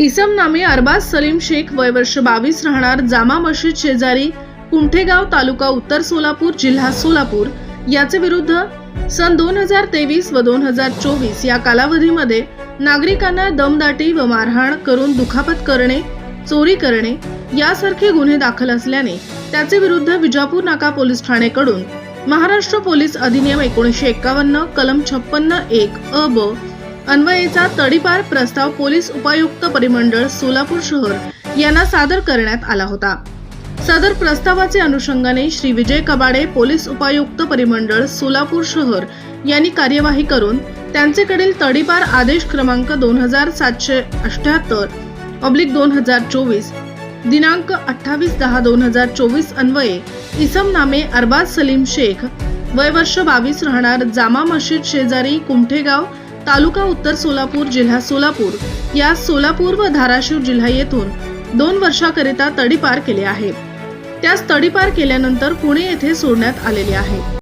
इसम नामे अरबाज सलीम शेख वय वर्ष बावीस राहणार जामा मशीद शेजारी कुमठेगाव तालुका उत्तर सोलापूर जिल्हा सोलापूर. याचे विरुद्ध सन दोन हजार तेवीस व दोन हजार चोवीस या कालावधीमध्ये नागरिकांना दमदाटी व मारहाण करून दुखापत करणे चोरी करणे यासारखे गुन्हे दाखल असल्याने त्याचे विरुद्ध विजापूर नाका पोलीस ठाणेकडून महाराष्ट्र पोलीस अधिनियम एकोणीसशे एक्कावन्न कलम छप्पन्न एक अ ब अन्वयेचा तडीपार प्रस्ताव पोलीस उपायुक्त परिमंडळ सोलापूर शहर यांना सादर करण्यात आला होता. सदर प्रस्तावाचे अनुषंगाने श्री विजय कबाडे पोलीस उपायुक्त परिमंडळ सोलापूर शहर यांनी कार्यवाही करून त्यांचेकडील तडीपार आदेश क्रमांक दोन हजार सातशे अठ्याहत्तर ऑब्लिक दोन हजार चोवीस दिनांक अठ्ठावीस दहा दोन हजार चोवीस अन्वये इसम नामे अरबाज सलीम शेख वय वर्ष बावीस राहणार जामा मशीद शेजारी कुमठेगाव तालुका उत्तर सोलापूर जिल्हा सोलापूर. या सोलापूर व धाराशिव जिल्हा येथून दोन वर्षाकरिता तडीपार केले आहे. त्यास तडीपार केल्यानंतर पुणे येथे सोडण्यात आलेले आहे.